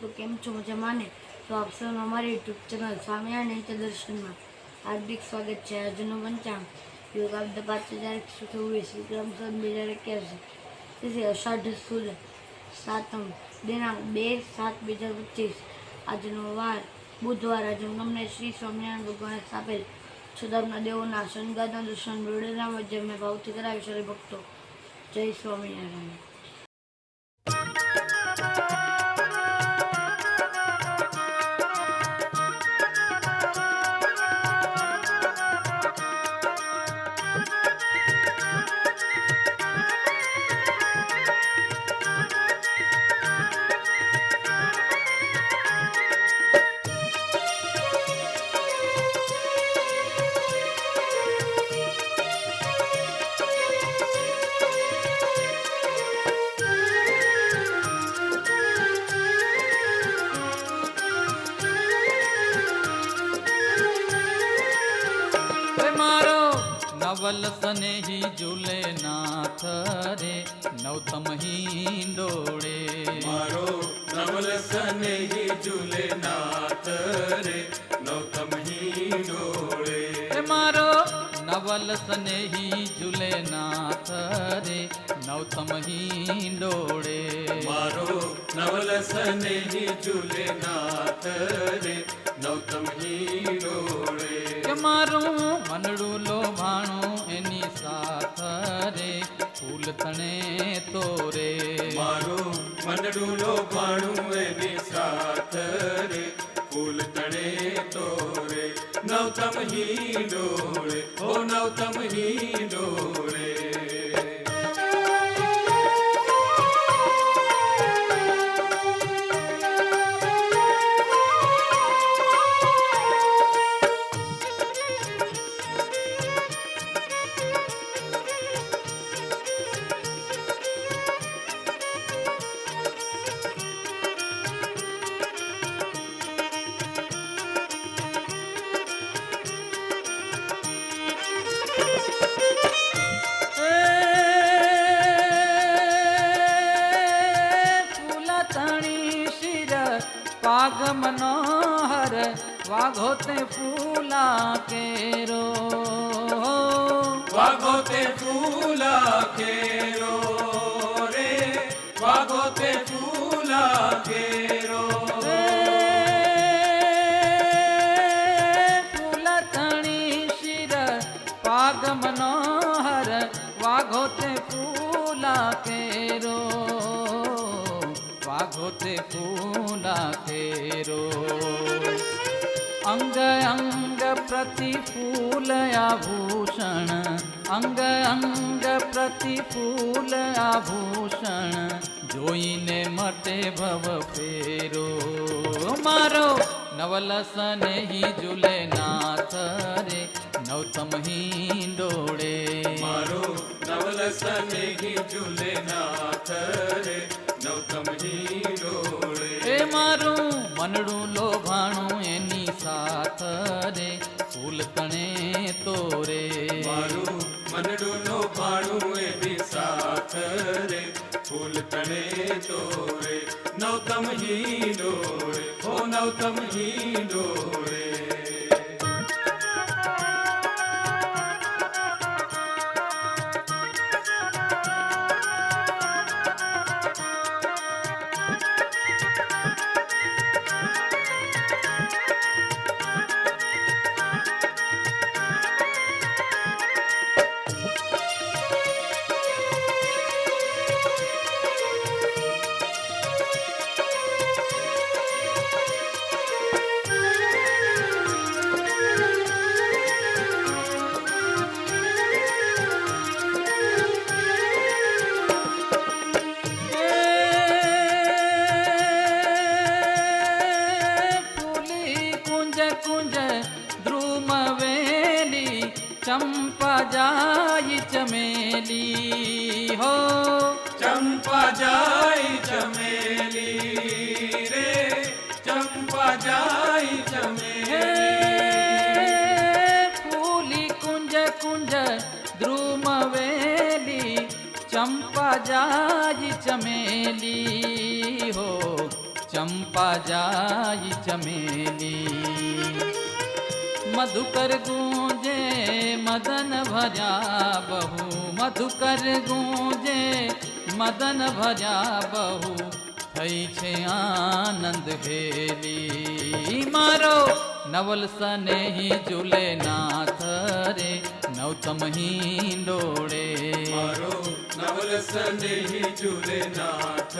ભક્તો કેમ છો મજામાં ને? તો આપ સૌનું અમારી યુટ્યુબ ચેનલ સ્વામિનારાયણ નિત્ય દર્શનમાં હાર્દિક સ્વાગત છે આજનો પંચાંગ યોગ આપદ પાંચ હજાર એકસો ચોવીસ, વિક્રમ સન બે હજાર એક્યાસી તેથી અષાઢ સુદ સાતમ દિનાંક બે સાત બે હજાર પચીસ. આજનો વાર, બુધવાર, આજે તમને શ્રી સ્વામિનારાયણ ભગવાને સ્થાપેલ સુધારના દેવોના સંગાતના દર્શન વડેલા મધ્યમે ભાવથી કરાવી શકે ભક્તો. જય સ્વામિનારાયણ. નવલ સનેહી ઝૂલે નાથ રે નવતમ હિંડોળે મારો નવલ સનેહી ઝૂલે નાથ રે નવતમ હી હે મારો નવલ સનેહી ઝૂલે નાથ રે નવતમ હિંડોળે મારો નવલ સનેહી ઝૂલે નાથ રે નવતમ હી ડોળે મારું મનડું લોભાણું એની સાથ રે ફૂલ તણે તોરે મારો મંડળું લોભાણું એની સાથ રે નૌતમ ડોળે ઓ નવતમ હી ફૂલા वाघोते फूला केरो वाघोते फूला केरो रे वाघोते फूला केरो फूलतणी शिर पाग मनोहर वाघोते फूला केरो वाघोते फूला केरो प्रतिफूल आभूषण अंग अंग प्रतिफूल आभूषण। जोईने मटे भव फेरो। मारो नवलस ही जुले नाथ रे। नवतम ही डोड़े मारो नवलस ही जुले नाथ रे। नवतम ही डोड़े मारू मारो मनड़ू लो મનડું નો ભાણું એની સાથ રે. ફૂલ તણે તોરે હી ડોરે ઓ નવતમ હી ફૂલી कुंज कुंज ध्रुम वेली चंपा जाई चमेली हो। चंपा जाई चमेली रे चंपा जाई चमेली। फूली कुंज कुंज द्रुमवेली चंपा जाई चमेली हो। चंपा जाई चमेली। મધુકર ગુંજે મદન ભર્યા બહુ મધુકર ગુંજે મદન ભર્યા બહુ થઈ છે આનંદ હેલી મારો નવલ સનેહી ઝૂલે નાથ રે નવતમ હિંડોળે મારો નવલ સ્નેહી જુરે નાથ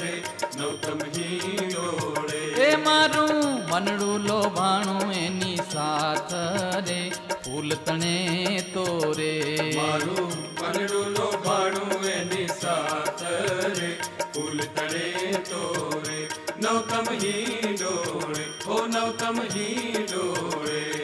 રે નૌતમ જોડે એ મારું મનડું લોભાણું એની સાથ રે ફૂલ તણે તોરે મારું મનડું લો ભાણું એની સાથ રે ફૂલ તળે તોરે નૌતમ હિંડોળે ઓ નૌતમ હિંડોળે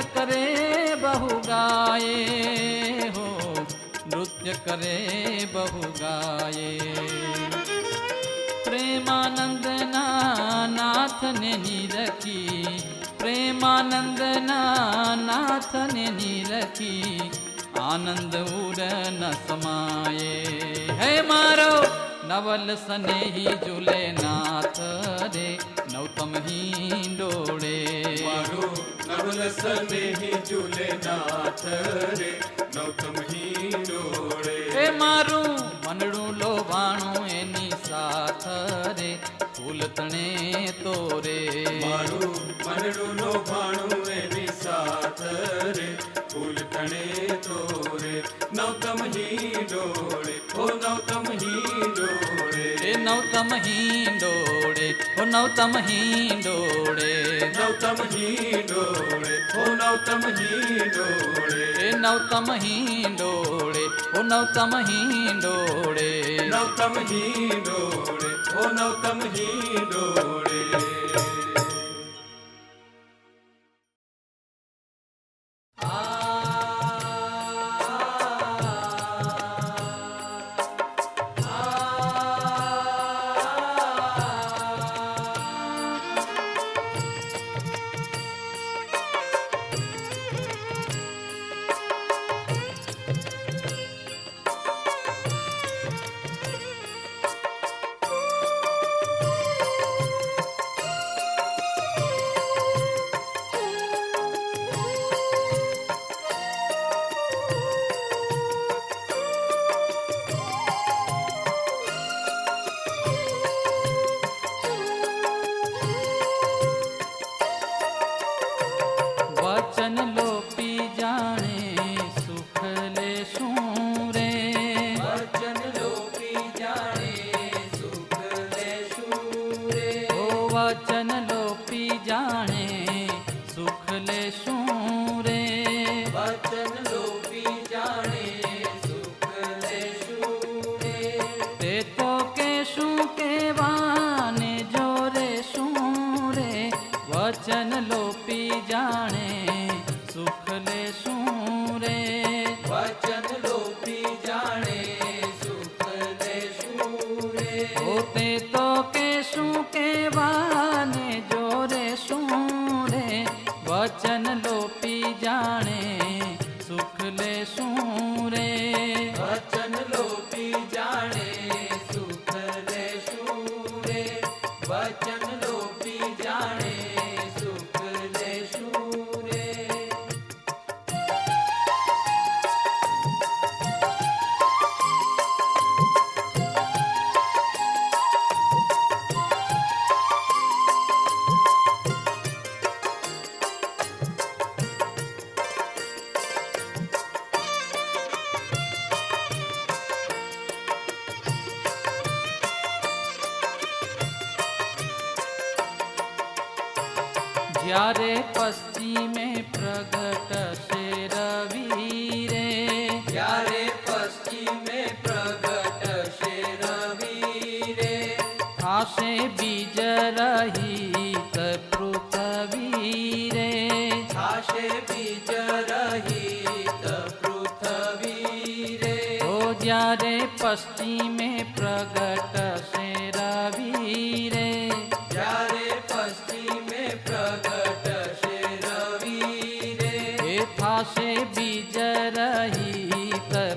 नृत्य करे बहु गाए हो, नृत्य करे बहु गाए प्रेमानंद ना नाथ ने नीर की, प्रेमानंद ना नाथ ने नीर की, आनंद उर न समाए है मारो, नवल सने ही झूले नाथ रे नौतम ही डोड़े मारो। સ્નેહી ઝૂલે નાથ રે નૌતમ જોડે એ મારું મનડું લોભાણું એની સાથ રે. ફૂલ તણે તોરે મારું મનડું લો સાથ રે ફૂલ તણે તોરે હી ડોળે ઓ નૌતમ હિંડોળે. એ નવતમ હિંડોળે ઓ નવતમ હિંડોળે. ઓ નૌતમ હિંડોળે. એ નવતમ હિંડોળે ઓ નવતમ હિંડોળે. નૌતમ હિંડોળે ઓ નવતમ હી વચન ज्यारे पस्ती में प्रगट से रवीरे ज्यारे पस्ती में प्रगट से रवीरे आसे बीज रही रे पश्चिम में प्रगट से થાશે બીજ રહી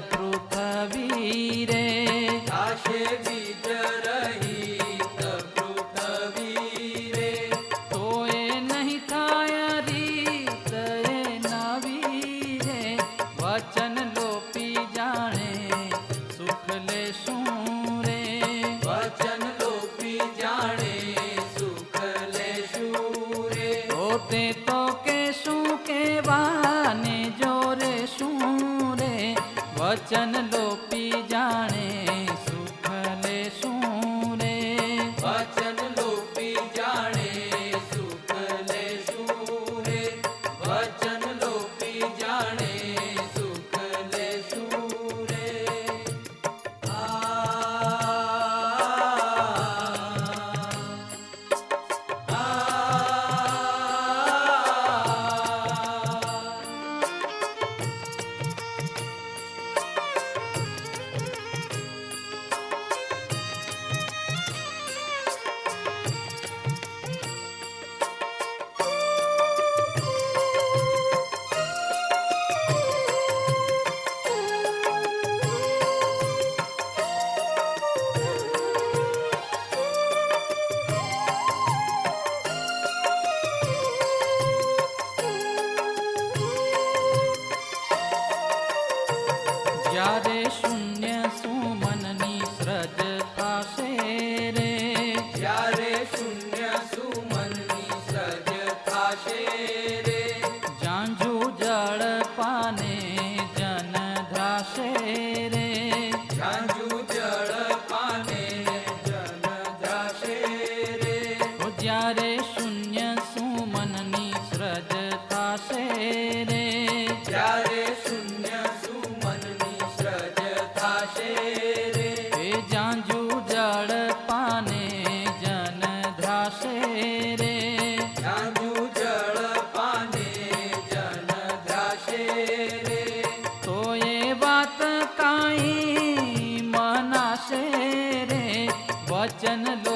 પૃથ્વી રે. થાશે वचन लो रे जन लो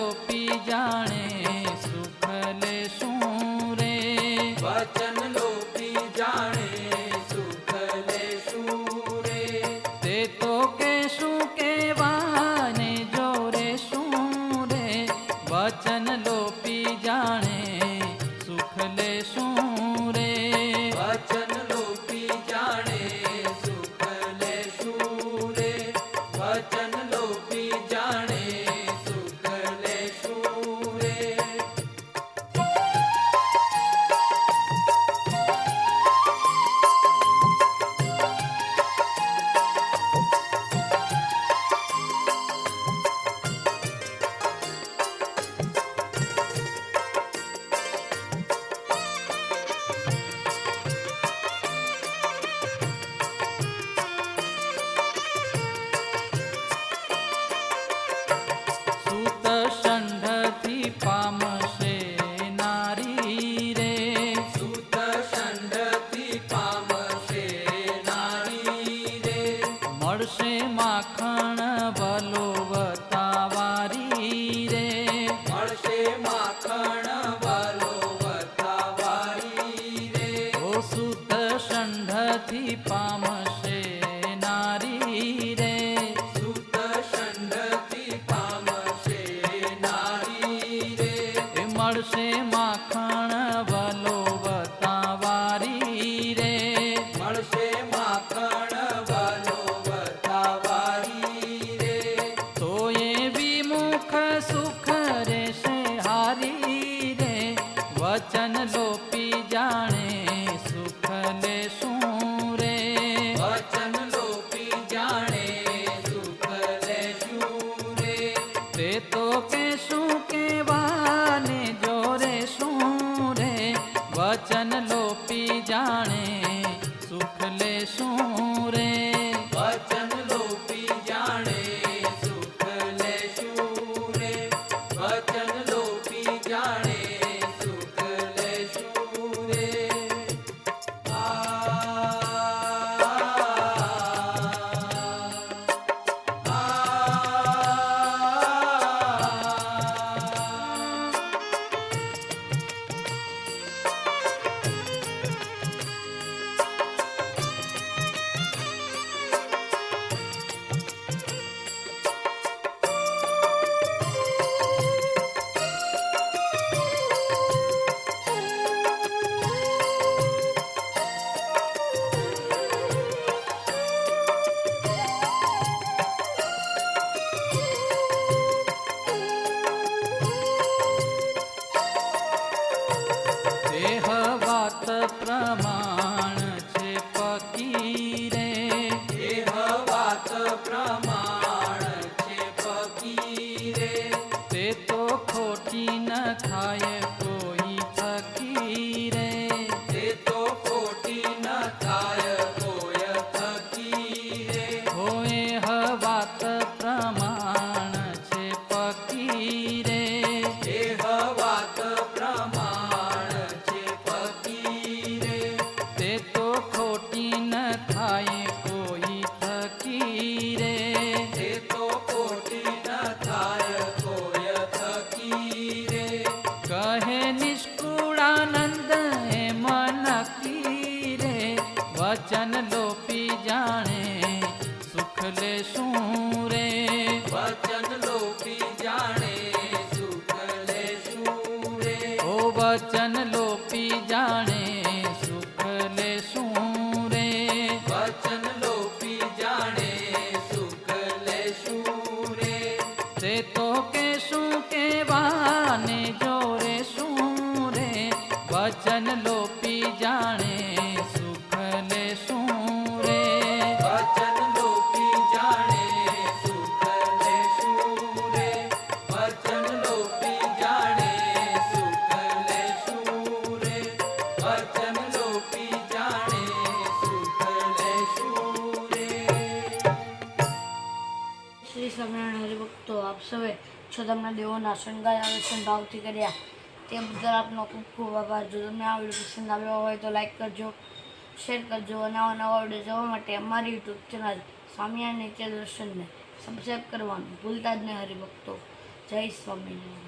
લોપી જાણે સુખ લેશું રે? વચન લોપી જાણે સુખ લેશું રે? ઓ વચન લોપી જાણે તમને દેવોના શણગાર આવેશન ભાવથી કર્યા, તે બદલ આપનો ખૂબ ખૂબ આભાર. જો તમને આ વીડિયો પસંદ આવ્યો હોય તો લાઈક કરજો, શેર કરજો અને આવા નવા વીડિયો જોવા માટે અમારી યુટ્યુબ ચેનલ સ્વામિનારાયણ નિત્ય દર્શનને સબસ્ક્રાઈબ કરવાનું ભૂલતા જ નહીં હરિભક્તો. જય સ્વામિનારાયણ.